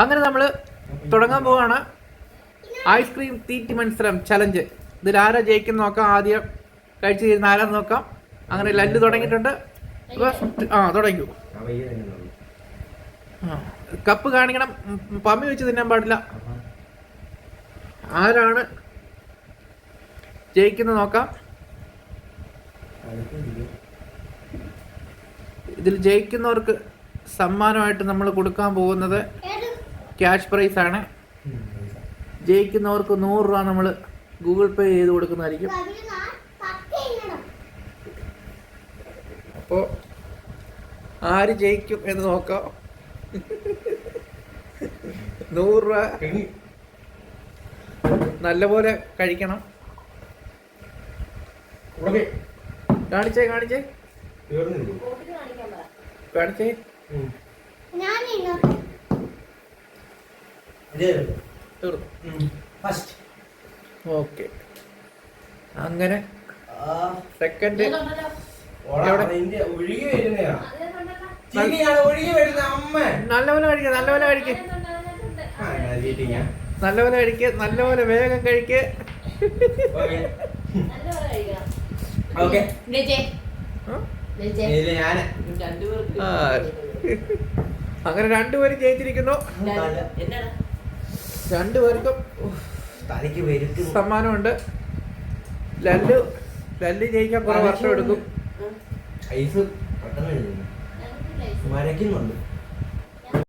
അങ്ങനെ നമ്മൾ തുടങ്ങാൻ പോവാണ്. ഐസ്ക്രീം തീറ്റി മത്സരം ചലഞ്ച് ഇതിൽ ആരാ ജയിക്കുന്ന നോക്കാം ആദ്യം കഴിച്ചു തീരുന്ന ആരാന്ന് നോക്കാം. അങ്ങനെ ലല്ല് തുടങ്ങിയിട്ടുണ്ട്. ആ തുടങ്ങി കപ്പ് കാണിക്കണം. പമ്മി വെച്ച് തിന്നാൻ പാടില്ല. ആരാണ് ജയിക്കുന്നത് നോക്കാം. ഇതിൽ ജയിക്കുന്നവർക്ക് സമ്മാനമായിട്ട് നമ്മൾ കൊടുക്കാൻ പോകുന്നത് ക്യാഷ് പ്രൈസ് ആണ് ജയിക്കുന്നവർക്ക് നൂറ് രൂപ നമ്മൾ ഗൂഗിൾ പേ ചെയ്ത് കൊടുക്കുന്നതായിരിക്കും. അപ്പോൾ ആര് ജയിക്കും എന്ന് നോക്കാം. നൂറ് രൂപ നല്ലപോലെ കഴിക്കണം. കാണിച്ചേ കാണിച്ചേ. കാണിച്ചേ. ഓക്കെ അങ്ങനെ സെക്കൻഡ് നല്ലപോലെ കഴിക്കുക നല്ലപോലെ കഴിക്കുക. നല്ലപോലെ കഴിക്കുക നല്ലപോലെ വേഗം കഴിക്കുക ഓക്കേ. അങ്ങനെ രണ്ടുപേരും ജയിച്ചിരിക്കുന്നു. രണ്ടുപേർക്കും തലയ്ക്ക് വരുത്തുന്നു സമ്മാനമുണ്ട്. ലല്ലു ലല്ലു ജയിക്കാൻ കുറെ വർഷം എടുക്കും. ഐസ് പെട്ടെന്ന് മരയ്ക്കുന്നുണ്ട്